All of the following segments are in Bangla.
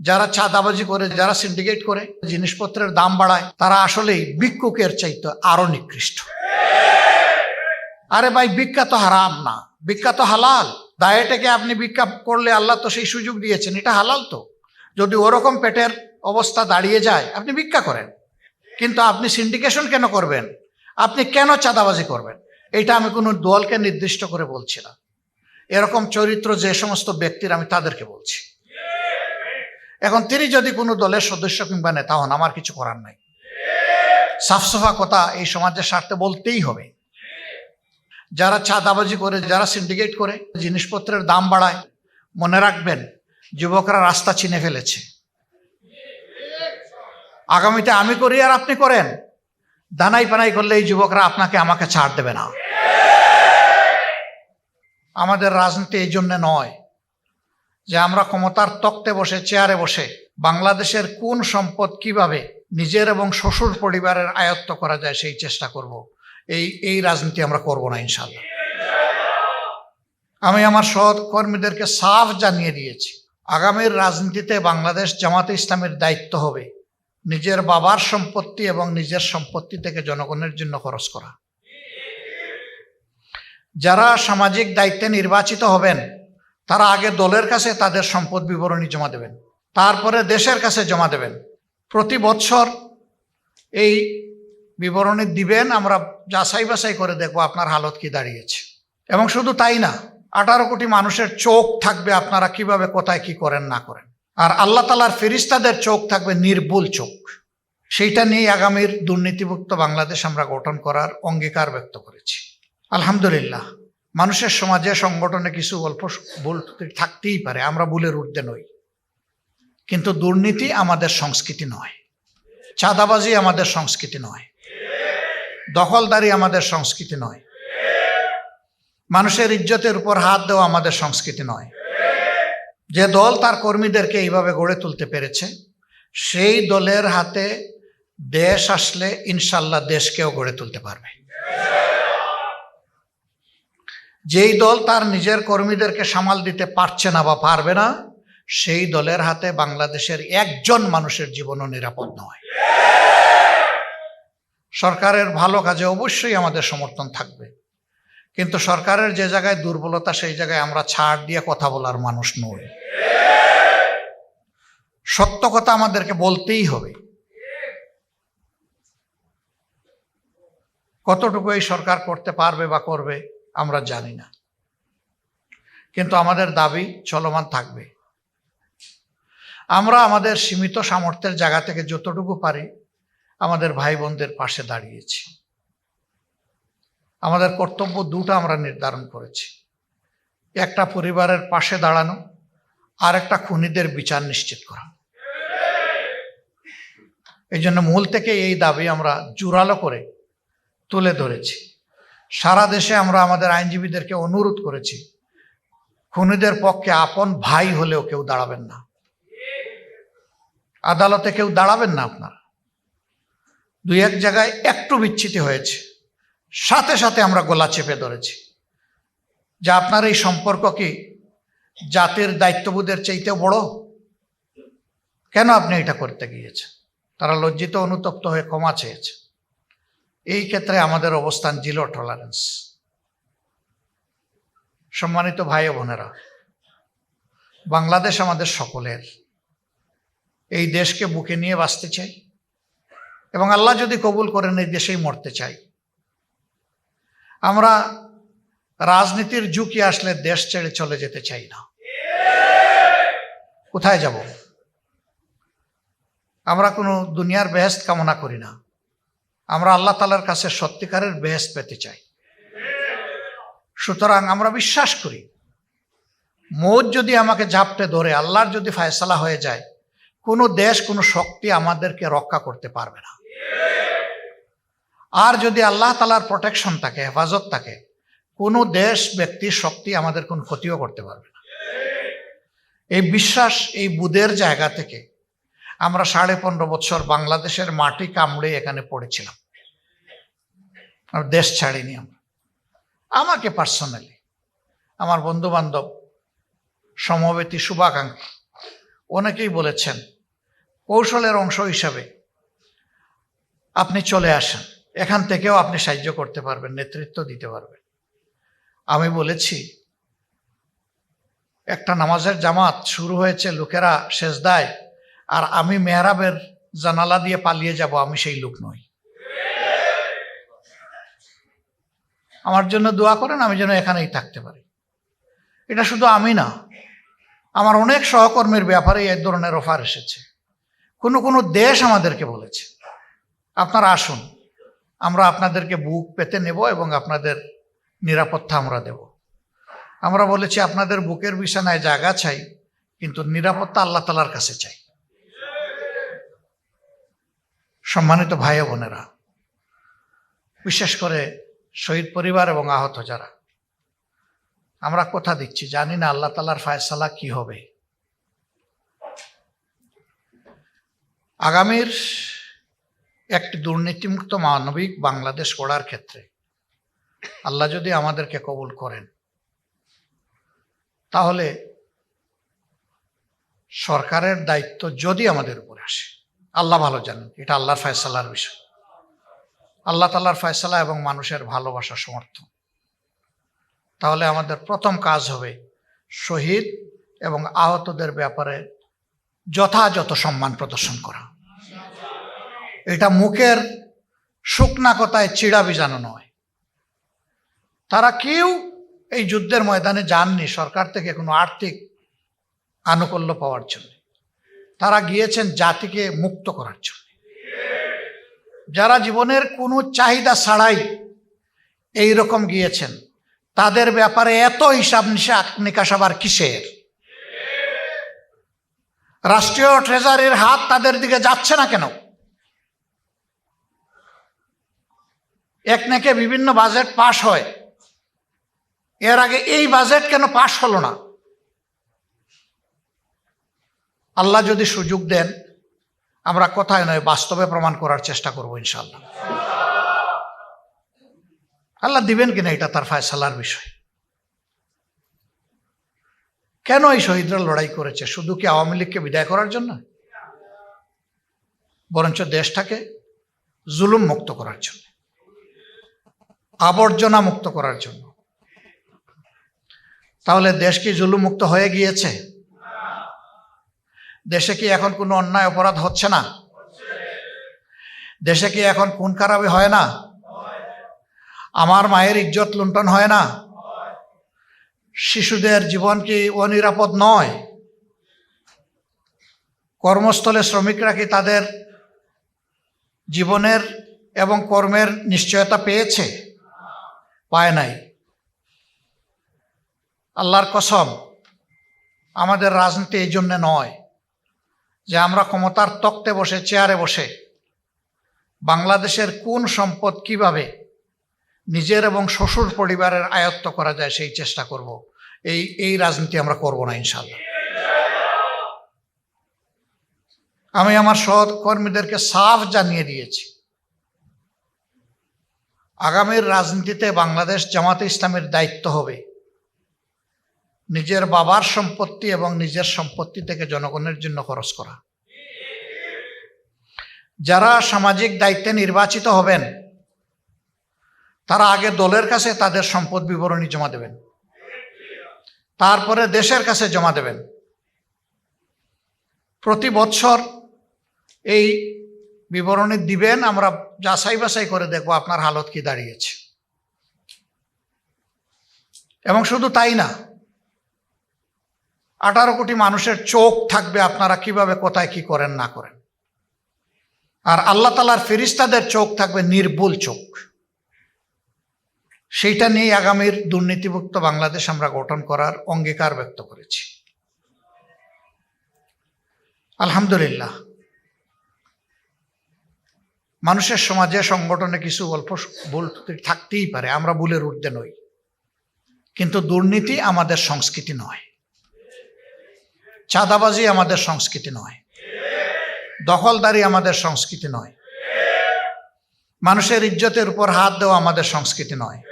যারা চাঁদাবাজি করে, যারা সিন্ডিকেট করে, জিনিসপত্রের দাম বাড়ায়, তারা আসলেই ভিক্ষুকের চাইতে আরও নিকৃষ্ট। আরে ভাই, ভিক্ষা তো হারাম না। ভিক্ষা তো হালাল। ডায়েটেকে আপনি ভিক্ষা করলে আল্লাহ তো সেই সুযোগ দিয়েছেন। এটা হালাল তো। যদি ওরকম পেটের অবস্থা দাঁড়িয়ে যায়, আপনি ভিক্ষা করেন। কিন্তু আপনি সিন্ডিকেশন কেন করবেন? আপনি কেন চাঁদাবাজি করবেন? এটা আমি কোনো দলকে নির্দিষ্ট করে বলছি না। এরকম চরিত্র যে সমস্ত ব্যক্তির আমি তাদেরকে বলছি। এখন তিনি যদি কোনো দলের সদস্য কিংবা নেতা হন, আমার কিছু করার নাই। সাফসফা কথা এই সমাজের স্বার্থে বলতেই হবে। যারা চাঁদাবাজি করে, যারা সিন্ডিকেট করে, জিনিসপত্রের দাম বাড়ায়, মনে রাখবেন, যুবকরা রাস্তা চিনে ফেলেছে। আগামীতে আমি করি আর আপনি করেন। দানাই পানাই করলে এই যুবকরা আপনাকে, আমাকে ছাড় দেবে না। আমাদের রাজনীতি এই জন্য নয়। যে আমরা ক্ষমতার তক্তে বসে, চেয়ারে বসে বাংলাদেশের কোন সম্পদ কীভাবে নিজের এবং শ্বশুর পরিবারের আয়ত্ত করা যায় সেই চেষ্টা করব। এই এই রাজনীতি আমরা করব না ইনশাল্লাহ আমি আমার সহকর্মীদেরকে সাফ জানিয়ে দিয়েছি, আগামীর রাজনীতিতে বাংলাদেশ জামাতে ইসলামের দায়িত্ব হবে নিজের বাবার সম্পত্তি এবং নিজের সম্পত্তি থেকে জনগণের জন্য খরচ করা। যারা সামাজিক দায়িত্বে নির্বাচিত হবেন তারা আগে দলের কাছে তাদের সম্পদ বিবরণী জমা দেবেন। তারপরে দেশের কাছে জমা দেবেন। প্রতি বছর এই বিবরণী দিবেন, আমরা যাচাই বাছাই করে দেখব আপনার হালত কি দাঁড়িয়েছে। এবং শুধু তাই না, আঠারো কোটি মানুষের চোখ থাকবে আপনারা কীভাবে, কোথায়, কি করেন, না করেন। আর আল্লাহ তালার ফেরিস্তাদের চোখ থাকবে নির্ভুল চোখ। সেইটা নিয়ে আগামীর দুর্নীতিমুক্ত বাংলাদেশ আমরা গঠন করার অঙ্গীকার ব্যক্ত করেছি। আলহামদুলিল্লাহ। মানুষের সমাজে সংগঠনে কিছু অল্প ভুল থাকতেই পারে, আমরা ভুলের ঊর্ধ্বে নই। কিন্তু দুর্নীতি আমাদের সংস্কৃতি নয়, চাঁদাবাজি আমাদের সংস্কৃতি নয়, দখলদারি আমাদের সংস্কৃতি নয়, মানুষের ইজ্জতের উপর হাত দেওয়া আমাদের সংস্কৃতি নয়। যে দল তার কর্মীদেরকে এইভাবে গড়ে তুলতে পেরেছে, সেই দলের হাতে দেশ আসলে ইনশাল্লাহ দেশকেও গড়ে তুলতে পারবে। যেই দল তার নিজের কর্মীদেরকে সামাল দিতে পারছে না বা পারবে না, সেই দলের হাতে বাংলাদেশের একজন মানুষের জীবনও নিরাপদ নয়। সরকারের ভালো কাজে অবশ্যই আমাদের সমর্থন থাকবে। কিন্তু সরকারের যে জায়গায় দুর্বলতা, সেই জায়গায় আমরা ছাড় দিয়ে কথা বলার মানুষ নই। সত্য কথা আমাদেরকে বলতেই হবে। কতটুকু এই সরকার করতে পারবে বা করবে আমরা জানি না। কিন্তু আমাদের দাবি চলমান থাকবে। আমরা আমাদের সীমিত সামর্থ্যের জায়গা থেকে যতটুকু পারি আমাদের ভাই বোনদের পাশে দাঁড়িয়েছি। আমাদের কর্তব্য দুটো আমরা নির্ধারণ করেছি। একটা পরিবারের পাশে দাঁড়ানো, আর একটা খুনিদের বিচার নিশ্চিত করা। এই জন্য মূল থেকে এই দাবি আমরা জোরালো করে তুলে ধরেছি। সারা দেশে আমরা আমাদের আইনজীবীদেরকে অনুরোধ করেছি, খুনিদের পক্ষে আপন ভাই হলেও কেউ দাঁড়াবেন না। আদালতে কেউ দাঁড়াবেন না আপনারা। দুই এক জায়গায় একটু বিচ্ছিতি হয়েছে। সাথে সাথে আমরা গোলা চেপে ধরেছি। যে আপনার এই সম্পর্ক কি জাতির দায়িত্ববোধের চাইতেও বড়? কেন আপনি এটা করতে গিয়েছেন? তারা লজ্জিত, অনুতপ্ত হয়ে ক্ষমা চেয়েছে। এই ক্ষেত্রে আমাদের অবস্থান জিরো টলারেন্স সম্মানিত ভাই বোনেরা, বাংলাদেশ আমাদের সকলের। এই দেশকে বুকে নিয়ে বাঁচতে চাই এবং আল্লাহ যদি কবুল করেন এই দেশেই মরতে চাই। আমরা রাজনীতির ঝুঁকি আসলে দেশ ছেড়ে চলে যেতে চাই না। কোথায় যাব? আমরা কোনো দুনিয়ার বেহেস্ত কামনা করি না। আমরা আল্লাহ তালার কাছে সত্যিকারের বেহেস্ত পেতে চাই। সুতরাং আমরা বিশ্বাস করি, মৌত যদি আমাকে ঝাপটে ধরে, আল্লাহর যদি ফায়সালা হয়ে যায়, কোনো দেশ, কোনো শক্তি আমাদেরকে রক্ষা করতে পারবে না। আর যদি আল্লাহ তালার প্রোটেকশন থাকে, হেফাজত থাকে, কোনো দেশ ব্যক্তির শক্তি আমাদের কোনো ক্ষতিও করতে পারবে না। এই বিশ্বাস, এই বুধের জায়গা থেকে আমরা সাড়ে পনেরো বছর বাংলাদেশের মাটি কামড়ে এখানে পড়েছিলাম। দেশ ছাড়িনি আমরা। আমাকে পার্সোনালি আমার বন্ধু বান্ধব সমবেতী শুভাকাঙ্ক্ষী, অনেকেই বলেছেন, কৌশলের অংশ হিসাবে আপনি চলে আসেন। এখান থেকেও আপনি সাহায্য করতে পারবেন, নেতৃত্ব দিতে পারবেন। আমি বলেছি, একটা নামাজের জামাত শুরু হয়েছে, লোকেরা সেজদায় আর আমি মেহরাবের জানালা দিয়ে পালিয়ে যাব, আমি সেই লোক নই। আমার জন্য দোয়া করেন, আমি যেন এখানেই থাকতে পারি। এটা শুধু আমি না, আমার অনেক সহকর্মীর ব্যাপারে এই ধরনের অফার এসেছে। কোনো কোনো দেশ আমাদেরকে বলেছে, আপনারা আসুন, আমরা আপনাদেরকে বুক পেতে নেব এবং আপনাদের নিরাপত্তা আমরা দেব। আমরা বলেছি, আপনাদের বুকের বিছানায় জায়গা চাই, কিন্তু নিরাপত্তা আল্লাহ তালার কাছে চাই। সম্মানিত ভাই বোনেরা, বিশেষ করে শহীদ পরিবার এবং আহত যারা, আমরা কথা দিচ্ছি, জানি না আল্লাহ তালার ফায়সালা কি হবে। আগামীর একটি দুর্নীতিমুক্ত মানবিক বাংলাদেশ গড়ার ক্ষেত্রে আল্লাহ যদি আমাদেরকে কবুল করেন, তাহলে সরকারের দায়িত্ব যদি আমাদের উপরে আসে আল্লাহ ভালো জানেন। এটা আল্লাহর ফয়সালার বিষয়। আল্লাহ তাল্লাহর ফয়সালা এবং মানুষের ভালোবাসা সমর্থন। তাহলে আমাদের প্রথম কাজ হবে শহীদ এবং আহতদের ব্যাপারে যথাযথ সম্মান প্রদর্শন করা। এটা মুখের শুকনা কথায় চিড়া বিজানো নয়। তারা কেউ এই যুদ্ধের ময়দানে যাননি সরকার থেকে কোনো আর্থিক আনুকূল্য পাওয়ার জন্য। তারা গিয়েছেন জাতিকে মুক্ত করার জন্য। যারা জীবনের কোনো চাহিদা ছাড়াই এই রকম গিয়েছেন, তাদের ব্যাপারে এত হিসাব নিকাশ আবার কিসের? রাষ্ট্রীয় ট্রেজারির হাত তাদের দিকে যাচ্ছে না কেন? এক নাকে বিভিন্ন বাজেট পাশ হয়। এর আগে এই বাজেট কেন পাশ হলো না? আল্লাহ যদি সুযোগ দেন, আমরা কোথায় নয়, বাস্তবে প্রমাণ করার চেষ্টা করব ইনশাল্লাহ আল্লাহ দিবেন কিনা এটা তার ফায়সালার বিষয়। কেন এই শহীদরা লড়াই করেছে? শুধু কি আওয়ামী লীগকে বিদায় করার জন্য? বরঞ্চ দেশটাকে জুলুম মুক্ত করার জন্য, আবর্জনা মুক্ত করার জন্য। তাহলে দেশ কি জুলুম মুক্ত হয়ে গিয়েছে? দেশে কি এখন কোনো অন্যায় অপরাধ হচ্ছে না? দেশে কি এখন খুন খারাপি হয় না? আমার মায়ের ইজ্জত লুণ্ঠন হয় না? শিশুদের জীবন কি অনিরাপদ নয়? কর্মস্থলে শ্রমিকরা কি তাদের জীবনের এবং কর্মের নিশ্চয়তা পেয়েছে? পায় নাই। আল্লাহর কসম, আমাদের রাজনীতি এই জন্যে নয়। যে আমরা ক্ষমতার তক্তে বসে, চেয়ারে বসে বাংলাদেশের কোন সম্পদ কীভাবে নিজের এবং শ্বশুর পরিবারের আয়ত্ত করা যায় সেই চেষ্টা করব। এই এই রাজনীতি আমরা করব না ইনশাল্লাহ আমি আমার সহকর্মীদেরকে সাফ জানিয়ে দিয়েছি। আগামীর রাজনীতিতে বাংলাদেশ জামাতে ইসলামের দায়িত্ব হবে। নিজের বাবার সম্পত্তি এবং নিজের সম্পত্তি থেকে জনগণের জন্য খরচ করা। যারা সামাজিক দায়িত্বে নির্বাচিত হবেন, তারা আগে দলের কাছে তাদের সম্পদ বিবরণী জমা দেবেন। তারপরে দেশের কাছে জমা দেবেন। প্রতি বছর এই বিবরণী দিবেন, আমরা যাচাই বাছাই করে দেখব আপনার হালত কি দাঁড়িয়েছে। এবং শুধু তাই না আঠারো কোটি মানুষের চোখ থাকবে আপনারা কীভাবে, কোথায়, কি করেন, না করেন। আর আল্লাহ তালার ফেরিস্তাদের চোখ থাকবে নির্ভুল চোখ। সেইটা নিয়ে আগামীর দুর্নীতিমুক্ত বাংলাদেশ আমরা গঠন করার অঙ্গীকার ব্যক্ত করেছি। আলহামদুলিল্লাহ। মানুষের সমাজে, সংগঠনে কিছু অল্প ভুল থাকতেই পারে, আমরা ভুলের ঊর্ধ্বে নই। কিন্তু দুর্নীতি আমাদের সংস্কৃতি নয়। চাঁদাবাজি আমাদের সংস্কৃতি নয়। দখলদারি আমাদের সংস্কৃতি নয়। মানুষের ইজ্জতের উপর হাত দেওয়া আমাদের সংস্কৃতি নয়।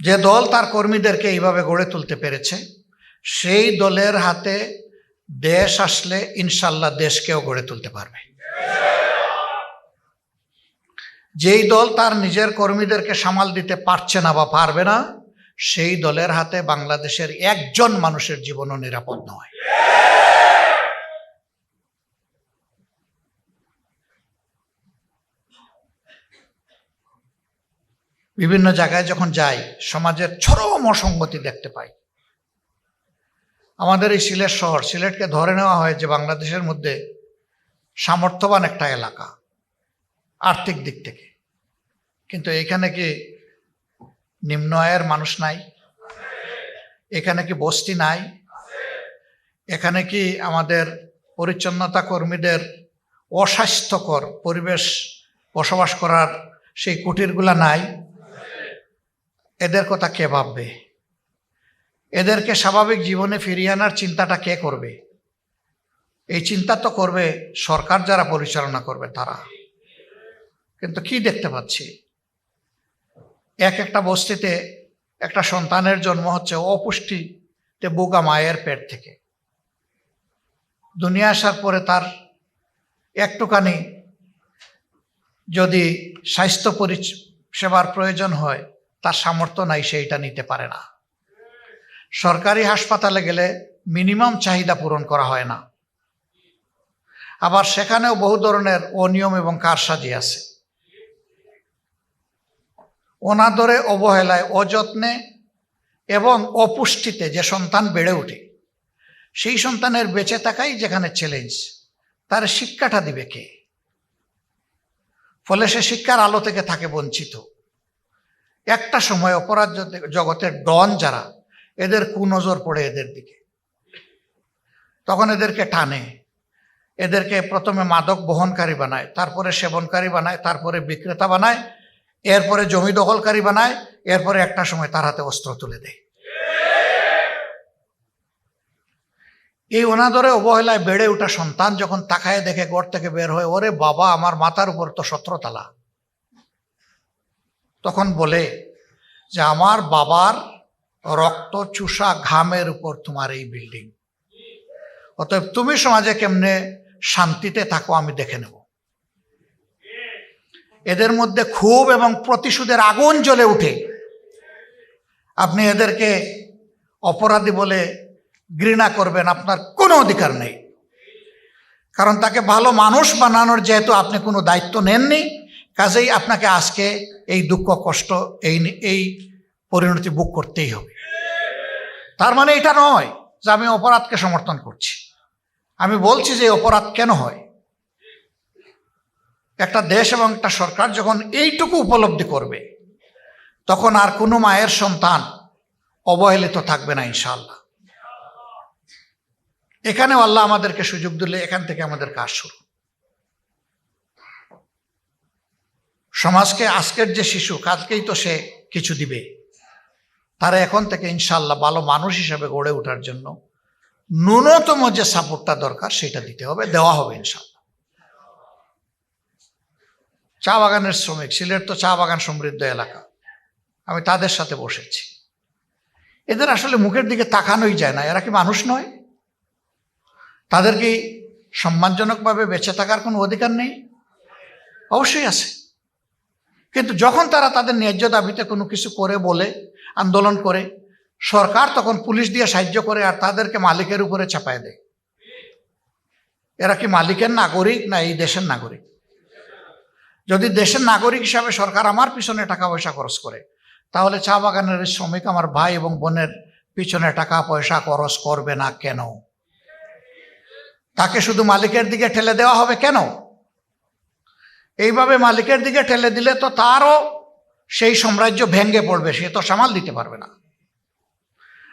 যে দল তার কর্মীদেরকে এইভাবে গড়ে তুলতে পেরেছে, সেই দলের হাতে দেশ আসলে ইনশাল্লাহ দেশকেও গড়ে তুলতে পারবে। যেই দল তার নিজের কর্মীদেরকে সামাল দিতে পারছে না বা পারবে না সেই দলের হাতে বাংলাদেশের একজন মানুষের জীবনও নিরাপদ নয়। বিভিন্ন জায়গায় যখন যাই, সমাজের চরম অসঙ্গতি দেখতে পাই। আমাদের এই সিলেট শহর, সিলেটকে ধরে নেওয়া হয় যে বাংলাদেশের মধ্যে সামর্থ্যবান একটা এলাকা, আর্থিক দিক থেকে। কিন্তু এখানে কি নিম্ন আয়ের মানুষ নাই। এখানে কি বস্তি নাই? এখানে কি আমাদের পরিচ্ছন্নতা কর্মীদের অস্বাস্থ্যকর পরিবেশ বসবাস করার সেই কুটিরগুলা নাই? এদের কথা কে ভাববে? এদেরকে স্বাভাবিক জীবনে ফিরিয়ে আনার চিন্তাটা কে করবে? এই চিন্তা তো করবে সরকার যারা পরিচালনা করবে তারা। কিন্তু কি দেখতে পাচ্ছি? এক একটা বস্তিতে একটা সন্তানের জন্ম হচ্ছে অপুষ্টিতে বোগা মায়ের পেট থেকে। দুনিয়া আসার পরে তার একটুখানি যদি স্বাস্থ্য পরিষেবার প্রয়োজন হয়, তার সামর্থ্য নাই সেইটা নিতে পারে না। সরকারি হাসপাতালে গেলে মিনিমাম চাহিদা পূরণ করা হয় না। আবার সেখানেও বহু ধরনের অনিয়ম এবং কারসাজি আছে। অনাদরে অবহেলায়, অযত্নে এবং অপুষ্টিতে যে সন্তান বেড়ে ওঠে, সেই সন্তানের বেঁচে থাকাই যেখানে চ্যালেঞ্জ তার শিক্ষাটা দিবে কে? ফলে সে শিক্ষার আলো থেকে থাকে বঞ্চিত। একটা সময় অপরাধ জগতের ডন যারা, এদের কুনজর পড়ে এদের দিকে। তখন এদেরকে টানে, এদেরকে প্রথমে মাদক বহনকারী বানায়, তারপরে সেবনকারী বানায়, তারপরে বিক্রেতা বানায় এরপরে জমি দখলকারী বানায়, এরপরে একটা সময় তার হাতে অস্ত্র তুলে দেয়। এই অনাদরে অবহেলায় বেড়ে ওঠা সন্তান যখন তাকায় দেখে ঘর থেকে বের হয়, ওরে বাবা, আমার মাথার উপর তো সতেরোতলা তখন বলে যে, আমার বাবার রক্ত চুষা ঘামের উপর তোমার এই বিল্ডিং অতএব তুমি সমাজে কেমনে শান্তিতে থাকো আমি দেখে নেব। এদের মধ্যে ক্ষোভ এবং প্রতিশোধের আগুন জ্বলে উঠে। আপনি এদেরকে অপরাধী বলে ঘৃণা করবেন, আপনার কোনো অধিকার নেই। কারণ তাকে ভালো মানুষ বানানোর যেহেতু আপনি কোনো দায়িত্ব নেননি, কাজেই আপনাকে আজকে এই দুঃখ, কষ্ট, এই এই পরিণতি বুক করতেই হবে। তার মানে এটা নয় যে আমি অপরাধকে সমর্থন করছি। আমি বলছি যে অপরাধ কেন হয়? একটা দেশ এবং একটা সরকার যখন এইটুকু উপলব্ধি করবে, তখন আর কোনো মায়ের সন্তান অবহেলিত থাকবে না ইনশাল্লাহ এখানেও আল্লাহ আমাদেরকে সুযোগ দিলে এখান থেকে আমাদের কাজ শুরু। সমাজকে আজকের যে শিশু, কালকেই তো সে কিছু দিবে। তারা এখন থেকে ইনশাল্লাহ ভালো মানুষ হিসেবে গড়ে ওঠার জন্য ন্যূনতম যে সাপোর্টটা দরকার, সেটা দিতে হবে, দেওয়া হবে ইনশাল্লাহ চা বাগানের শ্রমিক, সিলেট তো চা বাগান সমৃদ্ধ এলাকা। আমি তাদের সাথে বসেছি। এদের আসলে মুখের দিকে তাকানোই যায় না, এরা কি মানুষ নয়? তাদের কি সম্মানজনকভাবে বেঁচে থাকার কোনো অধিকার নেই? অবশ্যই আছে। কিন্তু যখন তারা তাদের ন্যায্য দাবিতে কোনো কিছু করে বলে, আন্দোলন করে, সরকার তখন পুলিশ দিয়ে সাহায্য করে আর তাদেরকে মালিকের উপরে চাপায় দেয়। এরা কি মালিকের নাগরিক না এই দেশের নাগরিক? যদি দেশের নাগরিক হিসাবে সরকার আমার পিছনে টাকা পয়সা খরচ করে, তাহলে চা বাগানের শ্রমিক আমার ভাই এবং বোনের পিছনে টাকা পয়সা খরচ করবে না কেন? তাকে শুধু মালিকের দিকে ঠেলে দেওয়া হবে কেন? এইভাবে মালিকের দিকে ঠেলে দিলে তো তারও সেই সাম্রাজ্য ভেঙ্গে পড়বে, সে তো সামাল দিতে পারবে না।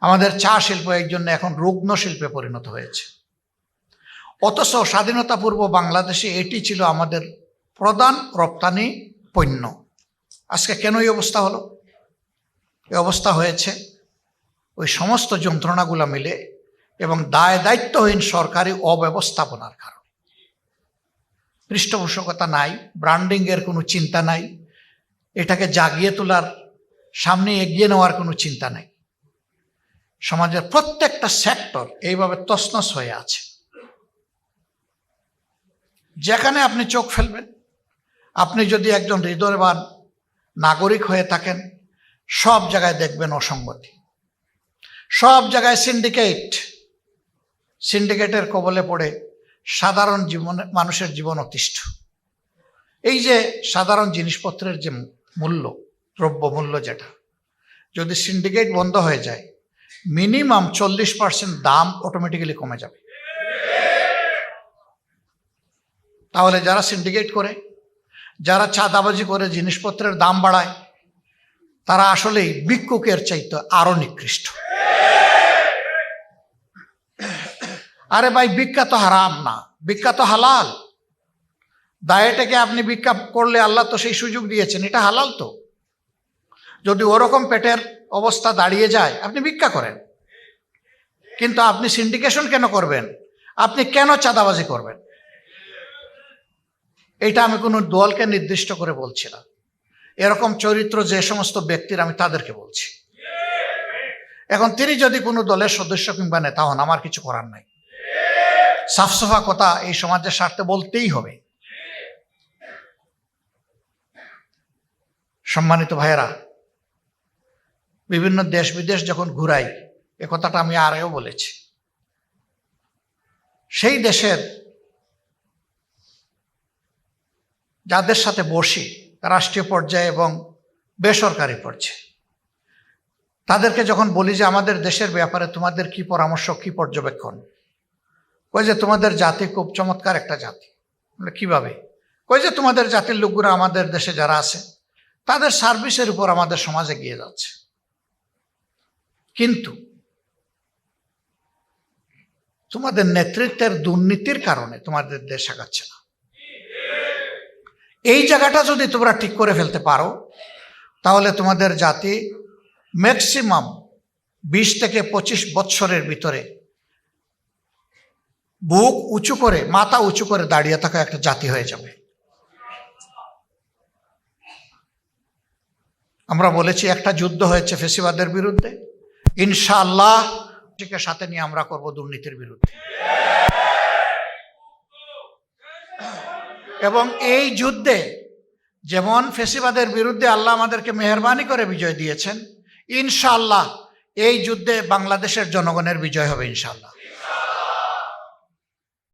আমাদের চা শিল্প এর জন্য এখন রুগ্ন শিল্পে পরিণত হয়েছে। অথচ স্বাধীনতা পূর্ব বাংলাদেশে এটি ছিল আমাদের প্রধান রপ্তানি পণ্য। আজকে কেন এই অবস্থা হলো? এই অবস্থা হয়েছে, ওই সমস্ত যন্ত্রণাগুলো মিলে এবং দায় দায়িত্বহীন সরকারি অব্যবস্থাপনার কারণে। পৃষ্ঠপোষকতা নাই, ব্র্যান্ডিংয়ের কোনো চিন্তা নাই, এটাকে জাগিয়ে তোলার, সামনে এগিয়ে নেওয়ার কোনো চিন্তা নাই। সমাজের প্রত্যেকটা সেক্টর এইভাবে তসনস হয়ে আছে। যেখানে আপনি চোখ ফেলবেন আপনি যদি একজন হৃদয়বান নাগরিক হয়ে থাকেন, সব জায়গায় দেখবেন অসঙ্গতি। সব জায়গায় সিন্ডিকেট সিন্ডিকেটের কবলে পড়ে সাধারণ জীবনে, মানুষের জীবন অতিষ্ঠ। এই যে সাধারণ জিনিসপত্রের যে মূল্য, দ্রব্য মূল্য যেটা, যদি সিন্ডিকেট বন্ধ হয়ে যায় মিনিমাম চল্লিশ পার্সেন্ট দাম অটোমেটিক্যালি কমে যাবে। তাহলে যারা সিন্ডিকেট করে যারা চাঁদাবাজি করে জিনিসপত্রের দাম বাড়ায়, তারা আসলেই ভিক্ষুকের চাইতে আরও নিকৃষ্ট। আরে ভাই, ভিক্ষা তো হারাম না। ভিক্ষা তো হালাল। দায়েটাকে আপনি ভিক্ষা করলে আল্লাহ তো সেই সুযোগ দিয়েছেন, এটা হালাল তো। যদি ওরকম পেটের অবস্থা দাঁড়িয়ে যায়, আপনি ভিক্ষা করেন। কিন্তু আপনি সিন্ডিকেশন কেন করবেন? আপনি কেন চাঁদাবাজি করবেন? এটা আমি কোনো দলকে নির্দিষ্ট করে বলছি না। এরকম চরিত্র যে সমস্ত ব্যক্তির আমি তাদেরকে বলছি। এখন তিনি যদি কোনো দলের সদস্য কিংবা নেতা হন, আমার কিছু করার নাই। সাফসফা কথা এই সমাজের স্বার্থে বলতেই হবে। সম্মানিত ভাইয়েরা, বিভিন্ন দেশ বিদেশ যখন ঘুরাই, এ কথাটা আমি আরেও বলেছি। সেই দেশের যাদের সাথে বসি, রাষ্ট্রীয় পর্যায়ে এবং বেসরকারি পর্যায়ে। তাদেরকে যখন বলি যে, আমাদের দেশের ব্যাপারে তোমাদের কি পরামর্শ, কি পর্যবেক্ষণ? কই যে, তোমাদের জাতি খুব চমৎকার একটা জাতি। কীভাবে? কই যে, তোমাদের জাতির লোকগুলো আমাদের দেশে যারা আছে, তাদের সার্ভিসের উপর আমাদের সমাজে গিয়ে যাচ্ছে। কিন্তু তোমাদের নেতৃত্বের দুর্নীতির কারণে তোমাদের দেশ আগাচ্ছে না। এই জায়গাটা যদি তোমরা ঠিক করে ফেলতে পারো, তাহলে তোমাদের জাতি ম্যাক্সিমাম বিশ থেকে পঁচিশ বৎসরের ভিতরে বুক উঁচু করে, মাথা উঁচু করে দাঁড়িয়ে থাকা একটা জাতি হয়ে যাবে। আমরা বলেছি একটা যুদ্ধ হয়েছে ফেসিবাদের বিরুদ্ধে। ইনশাআল্লাহ সাথে নিয়ে আমরা করব দুর্নীতির বিরুদ্ধে। এবং এই যুদ্ধে যেমন ফেসিবাদের বিরুদ্ধে আল্লাহ আমাদেরকে মেহরবানি করে বিজয় দিয়েছেন ইনশাল্লাহ এই যুদ্ধে বাংলাদেশের জনগণের বিজয় হবে, ইনশাআল্লাহ।